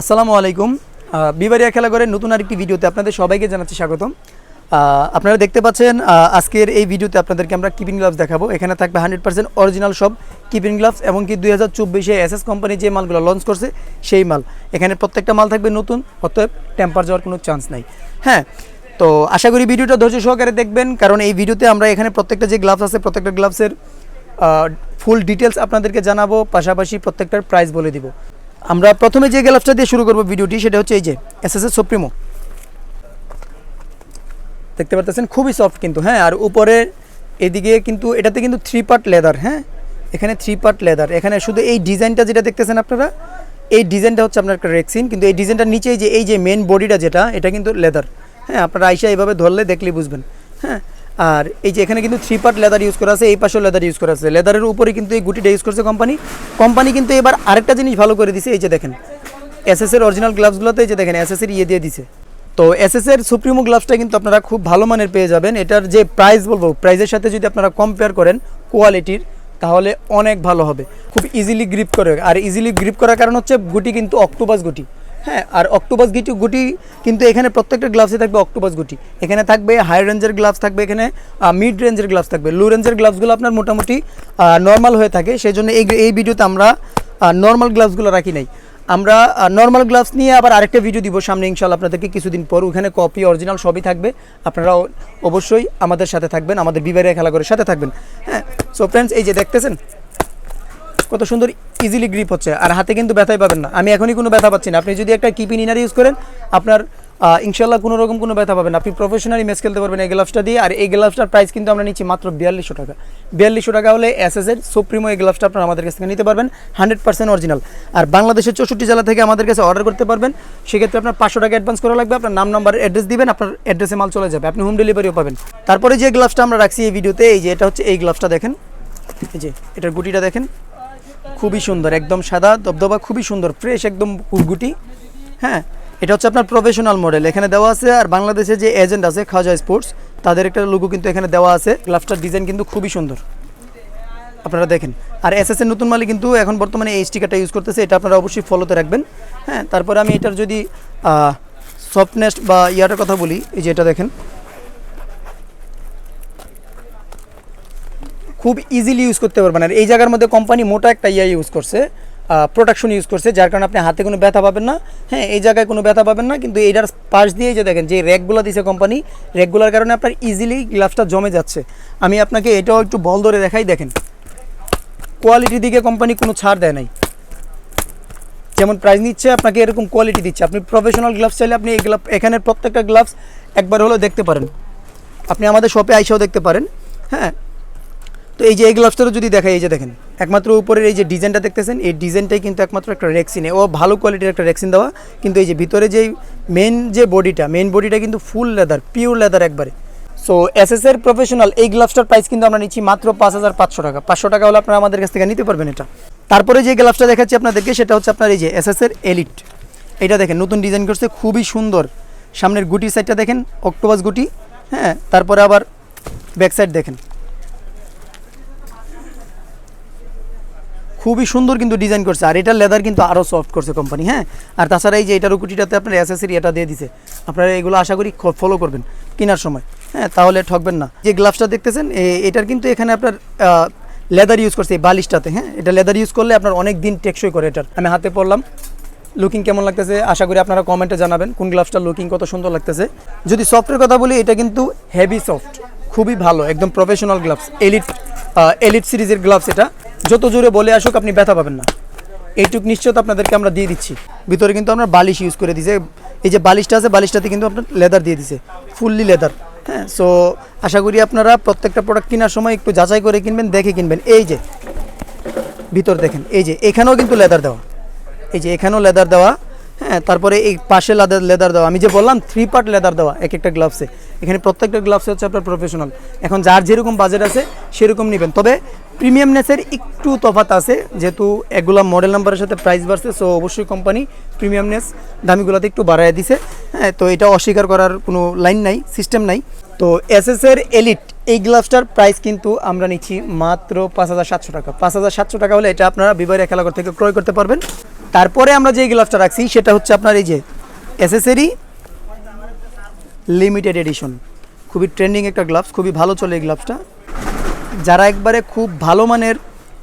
আসসালামু আলাইকুম। বিবারিয়া খেলাঘরের নতুন আরেকটি ভিডিওতে আপনাদের সবাইকে জানাচ্ছি স্বাগতম। আপনারা দেখতে পাচ্ছেন আজকের এই ভিডিওতে আপনাদেরকে আমরা কিপিং গ্লাভস দেখাবো। এখানে থাকবে হান্ড্রেড পার্সেন্ট অরিজিনাল সব কিপিং গ্লাভস এবং কি দুই হাজার চব্বিশে এস এস কোম্পানি যে মালগুলো লঞ্চ করছে, সেই মাল। এখানে প্রত্যেকটা মাল থাকবে নতুন, অতএব টেম্পার যাওয়ার কোনো চান্স নাই। হ্যাঁ তো আশা করি ভিডিওটা ধৈর্য সহকারে দেখবেন, কারণ এই ভিডিওতে আমরা এখানে প্রত্যেকটা যে গ্লাভস আছে, প্রত্যেকটা গ্লাভসের ফুল ডিটেলস আপনাদেরকে জানাব, পাশাপাশি প্রত্যেকটার প্রাইস বলে দিব। আমরা প্রথমে যে গ্লাভসটা দিয়ে শুরু করব ভিডিওটি, সেটা হচ্ছে এই যে এস এস সুপ্রিমো দেখতে পারতেছেন, খুবই সফট কিন্তু হ্যাঁ আর উপরে এদিকে কিন্তু, এটাতে কিন্তু থ্রি পার্ট লেদার হ্যাঁ এখানে থ্রি পার্ট লেদার এখানে শুধু এই ডিজাইনটা যেটা দেখতেছেন আপনারা, এই ডিজাইনটা হচ্ছে আপনার একটা রেক্সিন কিন্তু এই ডিজাইনটার নিচেই যে, এই যে মেন বডিটা যেটা, এটা কিন্তু লেদার হ্যাঁ আপনারা আইসা এইভাবে ধরলে দেখলেই বুঝবেন হ্যাঁ আর এই যে এখানে কিন্তু থ্রি পার্ট লেদার ইউজ করা আছে, এই পাশেও লেদার ইউজ করা আছে। লেদারের উপরে কিন্তু এই গুটিটা ইউজ করছে কোম্পানি কোম্পানি কিন্তু এবার আরেকটা জিনিস ভালো করে দিছে, এই যে দেখেন। এসএস এর অরিজিনাল গ্লাভসগুলোতে এই যে দেখেন এসএস এর ইয়ে দিয়ে দিছে। তো এসএস এর সুপ্রিমো গ্লাভসটা কিন্তু আপনারা খুব ভালো মানের পেয়ে যাবেন। এটার যে প্রাইস বলব প্রাইসের সাথে যদি আপনারা কম্পেয়ার করেন কোয়ালিটির তাহলে অনেক ভালো হবে। খুব ইজিলি গ্রিপ করে, আর ইজিলি গ্রিপ করার কারণ হচ্ছে গুটি কিন্তু অক্টোপাস গুটি। হ্যাঁ আর অক্টোপাস গুটি গুটি কিন্তু এখানে প্রত্যেকটা গ্লাভসে থাকবে অক্টোপাস গুটি। এখানে থাকবে হাই রেঞ্জের গ্লাভস থাকবে, এখানে মিড রেঞ্জের গ্লাভস থাকবে। লো রেঞ্জের গ্লাভসগুলো আপনার মোটামুটি নর্মাল হয়ে থাকে। সেই জন্য এই এই ভিডিওতে আমরা নর্মাল গ্লাভসগুলো রাখি নাই। আমরা নর্মাল গ্লাভস নিয়ে আবার আরেকটা ভিডিও দিব সামনে ইনশাল্লাহ আপনাদেরকে কিছুদিন পর। ওখানে কপি অরিজিনাল সবই থাকবে। আপনারা অবশ্যই আমাদের সাথে থাকবেন, আমাদের বিবারিয়া খেলা করে সাথে থাকবেন। হ্যাঁ সো ফ্রেন্ডস এই যে দেখতেছেন? কত সুন্দর ইজিলি গ্রিপ হচ্ছে। আর হাতে কিন্তু ব্যথাই পাবেন না। আমি এখনই কোনো ব্যথা পাচ্ছি না। আপনি যদি একটা কিপিন ইনার ইউজ করেন, আপনার ইনশাল্লাহ কোনো রকম কোনো ব্যথা পাবেন। আপনি প্রফেশনালি ম্যাচ খেলতে পারবেন এই গ্লাভসটা দিয়ে। আর এই গ্লাভসটার প্রাইস কিন্তু আমরা নিচ্ছি মাত্র বিয়াল্লিশশো টাকা। বিয়াল্লিশশো টাকা হলে এস এস এর সুপ্রিমো এই গ্লাভসটা আপনারা আমাদের কাছ থেকে নিতে পারবেন। হান্ড্রেড পার্সেন্ট অরিজিনাল আর বাংলাদেশের চৌষট্টি জেলা থেকে আমাদের কাছে অর্ডার করতে পারবেন। সেক্ষেত্রে আপনার পাঁচশো টাকা অ্যাডভান্স করা লাগবে। আপনার নাম নাম্বার অ্যাড্রেস দিবেন। আপনার অ্যাড্রেসে মাল চলে যাবে। আপনি হোম ডেলিভারিও পাবেন। তারপরে যে গ্লাভসটা আমরা রাখছি এই ভিডিওতে এই যে এটা হচ্ছে এই গ্লাভসটা দেখেন। এই যে, এটার গুটিটা দেখেন। খুবই সুন্দর, একদম সাদা, দবদবা খুবই সুন্দর ফ্রেশ একদম গুটি হ্যাঁ এটা হচ্ছে আপনার প্রফেশনাল মডেল এখানে দেওয়া আছে আর বাংলাদেশে যে এজেন্ট আছে খাজা স্পোর্টস তাদের একটা লোগো কিন্তু এখানে দেওয়া আছে। গ্লাভসটার ডিজাইন কিন্তু খুবই সুন্দর। আপনারা দেখেন। আর এস এর নতুন মালিক কিন্তু এখন বর্তমানে এই স্টিকারটা ইউজ করতেছে, এটা আপনারা অবশ্যই ফলোতে রাখবেন। হ্যাঁ তারপরে আমি এটার যদি সফটনেস বা ইয়াটার কথা বলি, এই যে এটা দেখেন। খুব ইজিলি ইউজ করতে পারবেন। আর এই জায়গার মধ্যে কোম্পানি মোটা একটা ইয়া ইউজ করছে প্রোটেকশন ইউজ করছে, যার কারণে আপনি হাতে কোনো ব্যথা পাবেন না। হ্যাঁ এই জায়গায় কোনো ব্যথা পাবেন না, কিন্তু এইটার পাশ দিয়ে যে দেখেন, যে র্যাকগুলো দিছে কোম্পানি র্যাকগুলোর কারণে আপনার ইজিলি গ্লাভসটা জমে যাচ্ছে। আমি আপনাকে এটাও একটু বল ধরে দেখাই, দেখেন। কোয়ালিটির দিকে কোম্পানি কোনো ছাড় দেয় নাই। যেমন প্রাইস নিচ্ছে, আপনাকে এরকম কোয়ালিটি দিচ্ছে। আপনি প্রফেশনাল গ্লাভস চাইলে আপনি এই গ্লাভ এখানের প্রত্যেকটা গ্লাভস একবার হলেও দেখতে পারেন। আপনি আমাদের শপে আইসাও দেখতে পারেন। হ্যাঁ তো এই যে এই গ্লাভসটারও যদি দেখাই, এই যে দেখেন, একমাত্র উপরের এই যে ডিজাইনটা দেখতেছেন, এই ডিজাইনটাই কিন্তু একমাত্র একটা রেক্সিনে ও ভালো কোয়ালিটির একটা রেক্সিন দেওয়া, কিন্তু এই যে ভিতরে যেই মেন যে বডিটা মেন বডিটা কিন্তু ফুল লেদার পিওর লেদার একবারে। সো এস এস এর প্রফেশনাল এই গ্লাভসটার প্রাইস কিন্তু আমরা নিচ্ছি মাত্র পাঁচ হাজার পাঁচশো টাকা। পাঁচশো টাকা হলে আপনারা আমাদের কাছ থেকে নিতে পারবেন এটা। তারপরে যে গ্লাভসটা দেখাচ্ছি আপনাদেরকে, সেটা হচ্ছে আপনার এই যে এস এস এর এলিট এটা দেখেন, নতুন ডিজাইন করছে, খুবই সুন্দর। সামনের গুটি সাইডটা দেখেন অক্টোপাস গুটি হ্যাঁ তারপরে আবার ব্যাক সাইড দেখেন। খুবই সুন্দর কিন্তু ডিজাইন করছে। আর এটার লেদার কিন্তু আরও সফট করছে কোম্পানি হ্যাঁ? আর তাছাড়া এই যে এটার কুটিটাতে আপনার অ্যাসেসরি এটা দিয়ে দিছে। আপনারা এগুলো আশা করি ফলো করবেন কেনার সময়। হ্যাঁ তাহলে ঠকবেন না। যে গ্লাভসটা দেখতেছেন এটার কিন্তু এখানে আপনার লেদার ইউজ করছে এই বালিশটাতে হ্যাঁ? এটা লেদার ইউজ করলে আপনার অনেক দিন টেকসই করে এটার। আমি হাতে পড়লাম লুকিং কেমন লাগতেছে? আশা করি আপনারা কমেন্টে জানাবেন কোন গ্লাভসটা লুকিং কত সুন্দর লাগতেছে। যদি সফটের কথা বলি, এটা কিন্তু হেভি সফট খুবই ভালো, একদম প্রফেশনাল গ্লাভস এলিট এলিট সিরিজের গ্লাভস এটা। যত জোরে বলে আসুক, আপনি ব্যথা পাবেন না। এইটুক নিশ্চয়তা আপনাদেরকে আমরা দিয়ে দিচ্ছি। ভিতরে কিন্তু আমরা বালিশ ইউজ করে দিয়েছে। এই যে বালিশটা আছে, বালিশটাতে কিন্তু আপনার লেদার দিয়ে দিছে ফুললি লেদার হ্যাঁ? সো আশা করি আপনারা প্রত্যেকটা প্রোডাক্ট কেনার সময় একটু যাচাই করে কিনবেন, দেখে কিনবেন। এই যে, ভিতর দেখেন, এই যে, এখানেও কিন্তু লেদার দেওয়া। এই যে, এখানেও লেদার দেওয়া। হ্যাঁ তারপরে এই পাশে লেদার লেদার দেওয়া। আমি যে বললাম থ্রি পার্ট লেদার দেওয়া, এক একটা গ্লাভসে এখানে প্রত্যেকটা গ্লাভসে হচ্ছে আপনার প্রফেশনাল এখন যার যেরকম বাজেট আছে, সেরকম নেবেন। তবে প্রিমিয়ামনেসের একটু তফাত আছে, যেহেতু এগুলা মডেল নাম্বারের সাথে প্রাইস বাড়ছে সো অবশ্যই কোম্পানি প্রিমিয়ামনেস দামিগুলোতে একটু বাড়ায় দিছে। হ্যাঁ তো এটা অস্বীকার করার কোনো লাইন নাই সিস্টেম নাই। তো এস এস এর এলিট এই গ্লাভসটার প্রাইস কিন্তু আমরা নিচ্ছি মাত্র পাঁচ হাজার সাতশো টাকা। পাঁচ হাজার সাতশো টাকা হলে এটা আপনারা বিবাহের খেলাঘর থেকে ক্রয় করতে পারবেন। তারপরে আমরা যে গ্লাভসটা রাখছি সেটা হচ্ছে আপনার এই যে এসেসরি লিমিটেড এডিশন খুবই ট্রেন্ডিং একটা গ্লাভস খুবই ভালো চলে এই গ্লাভসটা যারা একবারে খুব ভালো মানের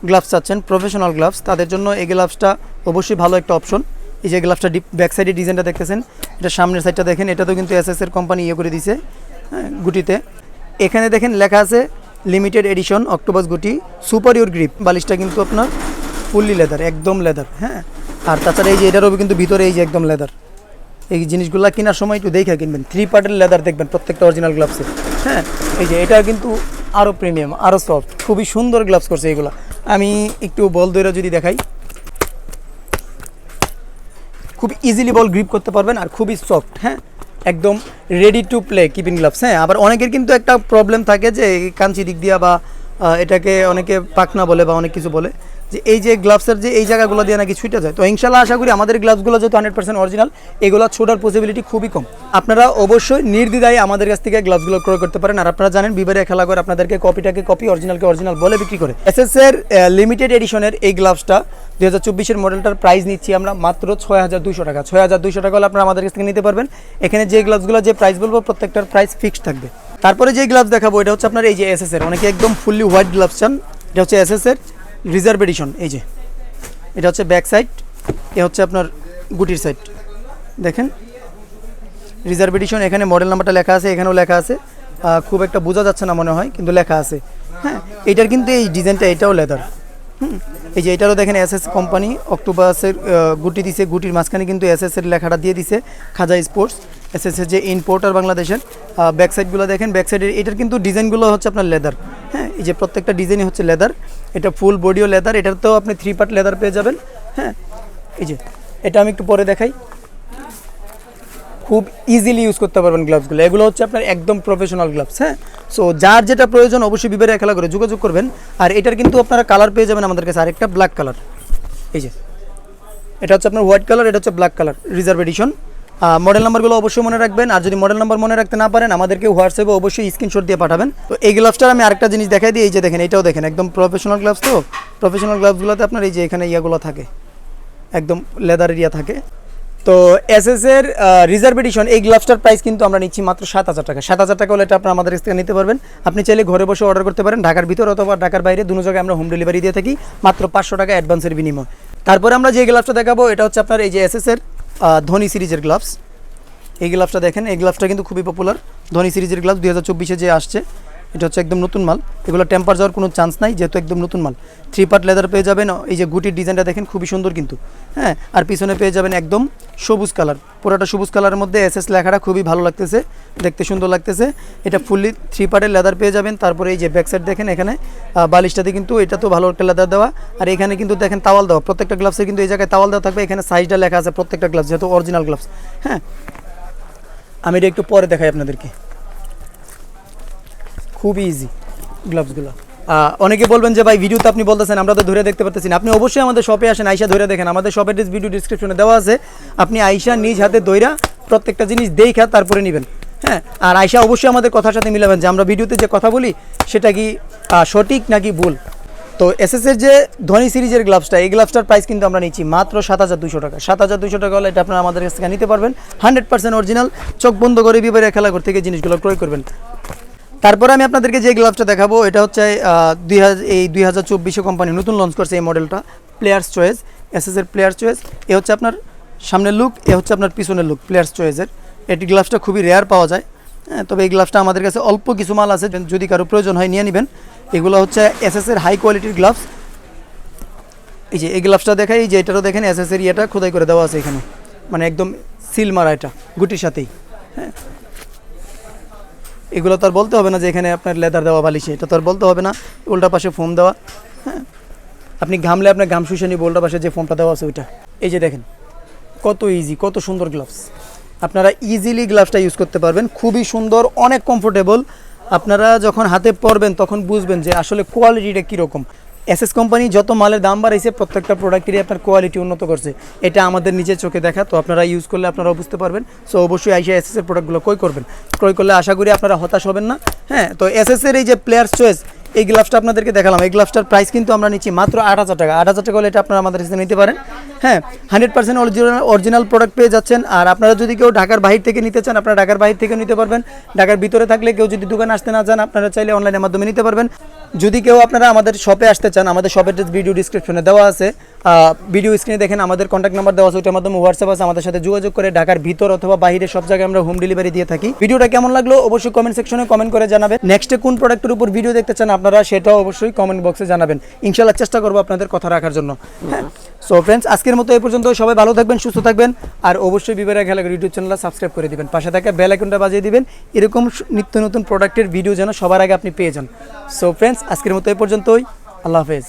গ্লাভস চাচ্ছেন প্রফেশনাল গ্লাভস তাদের জন্য এই গ্লাভসটা অবশ্যই ভালো একটা অপশন এই যে গ্লাভসটা ডিপ ব্যাক সাইডে ডিজাইনটা দেখতেছেন এটা সামনের সাইডটা দেখেন এটাতেও কিন্তু এস এর কোম্পানি ইয়ে করে দিছে হ্যাঁ, গুটিতে। এখানে দেখেন লেখা আছে লিমিটেড এডিশন অক্টোপাস গুটি সুপারিয়র গ্রিপ বালিশটা কিন্তু আপনার ফুললি লেদার একদম লেদার হ্যাঁ। আর তাছাড়া এই যে এটারও কিন্তু ভিতরে এই যে একদম লেদার এই জিনিসগুলো কেনার সময় একটু দেখে কিনবেন। থ্রি পার্টের লেদার দেখবেন, প্রত্যেকটা অরিজিনাল গ্লাভসে হ্যাঁ এই যে এটা কিন্তু আরও প্রিমিয়াম আরও সফট খুবই সুন্দর গ্লাভস করছে এগুলো। আমি একটু বল দইরা যদি দেখাই। খুব ইজিলি বল গ্রিপ করতে পারবেন আর খুবই সফট হ্যাঁ? একদম ready to play keeping gloves হ্যাঁ? আবার অনেকের কিন্তু একটা প্রবলেম থাকে যে কাঞ্চি দিক দিয়া বা এটাকে অনেকে পাকনা বলে বা অনেক কিছু বলে। যে এই যে গ্লাভসের যে এই জায়গাগুলো দিয়ে নাকি ছুটে যায়, তো ইনশাল্লাহ আশা করি আমাদের গ্লাভসগুলো যেহেতু হান্ড্রেড পার্সেন্ট অরিজিনাল এগুলো ছোটার পসিবিলিটি খুবই কম। আপনারা অবশ্যই নির্দ্বিধায় আমাদের কাছ থেকে গ্লাভসগুলো ক্রয় করতে পারেন। আর আপনারা জানেন বিবারে খেলা করে আপনাদেরকে কপিটাকে কপি অরিজিনালকে অরিজিনাল বলে বিক্রি করে। এস এস এর লিমিটেড এডিশনের এই গ্লাভসটা দু হাজার চব্বিশের মডেলটার প্রাইস নিচ্ছি আমরা মাত্র ছয় হাজার দুশো টাকা। ছয় হাজার দুশো টাকা হলে আপনারা আমাদের কাছ থেকে নিতে পারবেন। এখানে যে গ্লাভসগুলো যে প্রাইস বলব, প্রত্যেকটার প্রাইস ফিক্সড থাকবে। তারপরে যে গ্লাভস দেখাবো, এটা হচ্ছে আপনার এই যে এস এস এর। অনেকে একদম ফুললি হোয়াইট গ্লাভস চান, এটা হচ্ছে এস এস এর। রিজার্ভ এডিশন এই যে। এটা হচ্ছে ব্যাক সাইড এ হচ্ছে আপনার গুটির সাইড। দেখেন? রিজার্ভ এডিশন এখানে মডেল নাম্বারটা লেখা আছে এখানেও লেখা আছে। খুব একটা বোঝা যাচ্ছে না মনে হয় কিন্তু লেখা আছে। হ্যাঁ এটার কিন্তু এই ডিজাইনটা এটাও লেদার হুম এই যে এটারও দেখেন এস এস কোম্পানি অক্টোপাসের আহ, গুটি দিছে গুটির মাঝখানে কিন্তু এস এর লেখাটা দিয়ে দিছে খাজা স্পোর্টস এস এস এর যে ইম্পোর্টার বাংলাদেশের ব্যাক সাইডগুলো দেখেন ব্যাক সাইডের এটার কিন্তু ডিজাইনগুলো হচ্ছে আপনার লেদার হ্যাঁ এই যে প্রত্যেকটা ডিজাইনই হচ্ছে লেদার এটা ফুল বডিও লেদার এটার তো আপনি থ্রি পার্ট লেদার পেয়ে যাবেন হ্যাঁ? এই যে, এটা আমি একটু পরে দেখাই। খুব ইজিলি ইউজ করতে পারবেন গ্লাভসগুলো এগুলো হচ্ছে আপনার একদম প্রফেশনাল গ্লাভস হ্যাঁ? সো যার যেটা প্রয়োজন অবশ্যই বিবারে খেলা করে যোগাযোগ করবেন। আর এটার কিন্তু আপনারা কালার পেয়ে যাবেন আমাদের কাছে আরেকটা ব্ল্যাক কালার এই যে, এটা হচ্ছে আপনার হোয়াইট কালার এটা হচ্ছে black colour reserve edition model নাম্বারগুলো অবশ্যই মনে রাখবেন। আর যদি মডেল নাম্বার মনে রাখতে না পারেন, আমাদেরকে হোয়াটসঅ্যাপে অবশ্যই স্ক্রিনশট দিয়ে পাঠাবেন। তো এই গ্লাভসটার আমি আরেকটা জিনিস দেখাই দিই, এই যে দেখেন, এটাও দেখেন, একদম প্রফেশনাল গ্লাভস তো? প্রফেশনাল গ্লাভসগুলোতে আপনার এই যে এখানে ইয়াগুলো থাকে, একদম লেদার এরিয়া থাকে। তো এস এস এর রিজার্ভ এডিশন এই গ্লাভসটার প্রাইস কিন্তু আমরা নিচ্ছি মাত্র সাত হাজার টাকা। সাত হাজার টাকা হলে এটা আপনার আমাদের থেকে নিতে পারবেন। আপনি চাইলে ঘরে বসে অর্ডার করতে পারেন, ঢাকার ভিতর অথবা ঢাকার বাইরে দুটো জায়গায় আমরা হোম ডেলিভারি দিয়ে থাকি, মাত্র পাঁচশো টাকা অ্যাডভান্সের বিনিময়। তারপরে আমরা যে গ্লাভসটা দেখাবো, এটা হচ্ছে আপনার এই যে এস এস এর ধনী সিরিজের গ্লাভস এই গ্লাভসটা দেখেন, এই গ্লাভসটা কিন্তু খুবই পপুলার ধোনি সিরিজের গ্লাভস দু চব্বিশে যে আসছে এটা হচ্ছে একদম নতুন মাল। এগুলো টেম্পার যাওয়ার কোনো চান্স নাই, যেহেতু একদম নতুন মাল। থ্রি পার্ট লেদার পেয়ে যাবেন, এই যে গুটির ডিজাইনটা দেখেন, খুবই সুন্দর কিন্তু। হ্যাঁ আর পিছনে পেয়ে যাবেন একদম সবুজ কালার পুরোটা সবুজ কালারের মধ্যে এস এস লেখাটা খুবই ভালো লাগতেছে, দেখতে সুন্দর লাগতেছে। এটা ফুললি থ্রি পার্টের লেদার পেয়ে যাবেন, তারপরে এই যে ব্যাক সাইড দেখেন এখানে বালিশটাতে কিন্তু এটা তো ভালো একটা লেদার দেওয়া। আর এখানে কিন্তু দেখেন তাওয়াল দেওয়া, প্রত্যেকটা গ্লাভসে কিন্তু এই জায়গায় তাওয়াল দেওয়া থাকবে, এখানে সাইজটা লেখা আছে প্রত্যেকটা গ্লাভস যেহেতু অরিজিনাল গ্লাভস হ্যাঁ আমি এটা একটু পরে দেখাই আপনাদেরকে। খুবই ইজি গ্লাভসগুলো অনেকে বলবেন যে, ভাই ভিডিওতে আপনি বলতেছেন, আমরা তো ধরে দেখতে পারতেছি না। আপনি অবশ্যই আমাদের শপে আসেন, আইসা ধরে দেখেন। আমাদের শপের ভিডিও ডিসক্রিপশনে দেওয়া আছে। আপনি আইসা নিজ হাতে দইরা প্রত্যেকটা জিনিস দেখা তারপরে নেবেন। হ্যাঁ আর আইসা অবশ্যই আমাদের কথার সাথে মিলাবেন যে, আমরা ভিডিওতে যে কথা বলি, সেটা কি সঠিক নাকি ভুল? তো এসএস এর যে ধনী সিরিজের গ্লাভসটা এই গ্লাভসটার প্রাইস কিন্তু আমরা নিচ্ছি মাত্র সাত হাজার দুশো টাকা। সাত হাজার দুশো টাকা হলে এটা আপনারা আমাদের কাছ থেকে নিতে পারবেন। হান্ড্রেড পার্সেন্ট অরিজিনাল চোখ বন্ধ করে বিবারে খেলা করতে গিয়ে জিনিসগুলো ক্রয় করবেন। তারপরে আমি আপনাদেরকে যে গ্লাভসটা দেখাবো, এটা হচ্ছে দুই হাজার এই দুই হাজার চব্বিশে কোম্পানি নতুন লঞ্চ করছে এই মডেলটা প্লেয়ার্স চয়েস এসএস এর প্লেয়ার চয়েস এ হচ্ছে আপনার সামনের লুক এ হচ্ছে আপনার পিছনের লুক প্লেয়ার্স চয়েসের এটি গ্লাভসটা খুবই রেয়ার পাওয়া যায়। হ্যাঁ তবে এই গ্লাভসটা আমাদের কাছে অল্প কিছু মাল আছে, যদি কারও প্রয়োজন হয় নিয়ে নেবেন। এগুলো হচ্ছে এসএস এর হাই কোয়ালিটির গ্লাভস এই যে, এই গ্লাভসটা দেখাই যে এটারও দেখেন এসএস এর ইয়েটা খোদাই করে দেওয়া আছে এখানে। মানে একদম সিল মারা এটা, গুটির সাথেই। হ্যাঁ এগুলো তো আর বলতে হবে না যে এখানে আপনার লেদার দেওয়া বালিশে, এটা তো আর বলতে হবে না। উল্টা পাশে ফোম দেওয়া হ্যাঁ। আপনি ঘামলে আপনার ঘাম শুষে নিব, উল্টা পাশে যে ফোমটা দেওয়া আছে ওইটা। এই যে দেখেন, কত ইজি কত সুন্দর গ্লাভস আপনারা ইজিলি গ্লাভসটা ইউজ করতে পারবেন, খুবই সুন্দর, অনেক কমফোর্টেবল আপনারা যখন হাতে পরবেন তখন বুঝবেন যে আসলে কোয়ালিটিটা কীরকম। এসএস কোম্পানি যত মালের দাম বাড়াইছে, প্রত্যেকটা প্রোডাক্টেরই আপনার কোয়ালিটি উন্নত করছে। এটা আমাদের নিজের চোখে দেখা, তো আপনারা ইউজ করলে আপনারা বুঝতে পারবেন। সো অবশ্যই আইসা এস এর প্রোডাক্টগুলো ক্রয় করবেন। ক্রয় করলে আশা করি আপনারা হতাশ হবেন না। হ্যাঁ তো এস এর এই যে প্লেয়ার্স চয়েস এই গ্লাভসটা আপনাদেরকে দেখালাম। এই গ্লাভসটার প্রাইস কিন্তু আমরা নিচ্ছি মাত্র আট হাজার টাকা। আট হাজার টাকা হলে এটা আপনারা আমাদের কাছে নিতে পারেন। হ্যাঁ hundred percent original original product পেয়ে যাচ্ছেন। আর আপনারা যদি কেউ ঢাকার বাহির থেকে নিতে চান, আপনারা ঢাকার বাহির থেকে নিতে পারবেন। ঢাকার ভিতরে থাকলে কেউ যদি দোকানে আসতে না চান, আপনারা চাইলে অনলাইনের মাধ্যমে নিতে পারবেন। যদি কেউ আপনারা আমাদের শপে আসতে চান, আমাদের শপের ভিডিও ডিসক্রিপশনে দেওয়া আছে। ভিডিও স্ক্রিনে দেখেন আমাদের কন্ট্যাক্ট নাম্বার দেওয়া ওইটার মাধ্যমে হোয়াটসঅ্যাপ আছে, আমাদের সাথে যোগাযোগ করে ঢাকার ভিতর অথবা বাইরে সব জায়গায় আমরা হোম ডেলিভারি দিয়ে থাকি। ভিডিওটা কেমন লাগল অবশ্যই কমেন্ট সেকশনে কমেন্ট করে জানাবেন। নেক্সটে কোন প্রোডাক্টের উপর ভিডিও দেখতে চান আপনারা, সেটাও অবশ্যই কমেন্ট বক্সে জানাবেন। ইনশাল্লাহ চেষ্টা করব আপনাদের কথা রাখার জন্য। হ্যাঁ? সো ফ্রেন্ডস আজকের মতো এই পর্যন্ত সবাই ভালো থাকবেন, সুস্থ থাকবেন, আর অবশ্যই বিবেরা খেলাঘর ইউটিউব চ্যানেলটা সাবস্ক্রাইব করে দিবেন। পাশে থাকা বেল আইকনটা বাজিয়ে দিবেন। এরকম নিত্য নতুন প্রোডাক্টের ভিডিও যেন সবার আগে আপনি পেয়ে যান। সো ফ্রেন্ডস আজকের মতো এই পর্যন্তই। আল্লাহ হাফেজ।